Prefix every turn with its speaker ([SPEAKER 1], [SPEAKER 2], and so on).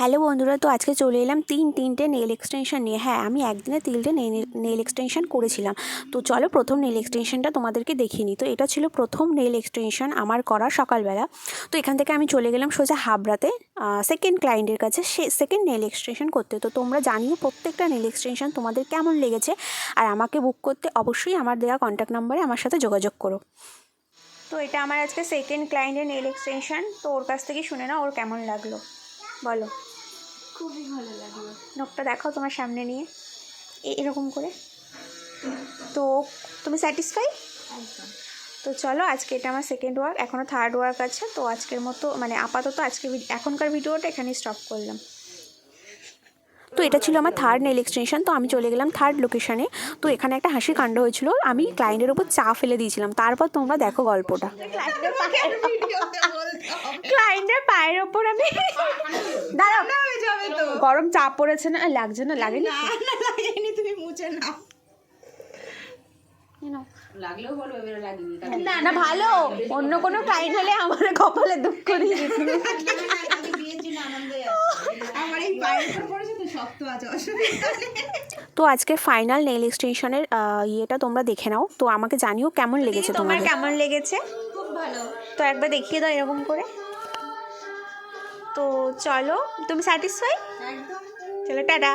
[SPEAKER 1] Hello বন্ধুরা, তো আজকে চলে এলাম তিন, তিনটে নেল এক্সটেনশন নিয়ে। হ্যাঁ আমি একদিনে তিনটে নেল এক্সটেনশন করেছিলাম। তো চলো প্রথম নেল এক্সটেনশনটা তোমাদেরকে দেখিয়ে নিই। তো এটা ছিল প্রথম নেল এক্সটেনশন আমার করা সকালবেলা। তো এখান থেকে আমি চলে গেলাম সোজা হাবড়াতে সেকেন্ড ক্লায়েন্টের কাছে। সে সেকেন্ড নেল এক্সটেনশন করতে। তো তোমরা জানিও প্রত্যেকটা নেল এক্সটেনশন তোমাদের কেমন লেগেছে। আর আমাকে বুক করতে অবশ্যই আমার দেওয়া কন্ট্যাক্ট নাম্বারে আমার সাথে যোগাযোগ করো। তো এটা আমার আজকে সেকেন্ড ক্লায়েন্টের নেল এক্সটেনশন তো ওর কাছ থেকে শুনে না ওর কেমন লাগল। বলো।
[SPEAKER 2] খুবই ভালো লাগল।
[SPEAKER 1] নখটা দেখাও তোমার সামনে নিয়ে। এরকম করে। তো তুমি স্যাটিসফাই তো চলো আজকে এটা আমার সেকেন্ড ওয়ার্ক এখনও থার্ড ওয়ার্ক আছে। তো আজকের মতো মানে আপাতত আজকে এখনকার ভিডিওটা এখানেই স্টপ করলাম। তো এটা ছিল আমার থার্ড নেল এক্সটেনশন তো আমি চলে গেলাম থার্ড লোকেশানে তো এখানে একটা হাসির কাণ্ড হয়েছিল। আমি ক্লায়েন্টের ওপর চা ফেলে দিয়েছিলাম। তারপর তোমরা দেখো গল্পটা। ক্লায়েন্টের পায়ের ওপর আমি গরম চাপ পড়েছে না লাগছে না লাগেনি
[SPEAKER 2] না না লাগেনি তুমি মুছে নাও।
[SPEAKER 3] লাগলেও বলব এবারে
[SPEAKER 1] না না ভালো। অন্য কোনো ক্লায়েন্ট হলে আমার কপালে দুঃখ দিয়ে দিত
[SPEAKER 2] আমার এই পায়ের পড়েছে তো শক্ত আছে অসুবিধা
[SPEAKER 1] তো আজকে ফাইনাল নেল এক্সটেনশনের ইয়েটা তোমরা দেখে নাও। তো আমাকে জানিও কেমন লেগেছে তোমার কেমন লেগেছে। তো একবার দেখিয়ে দাও এরকম করে। তো চলো তুমি স্যাটিসফাই চলো টাটা।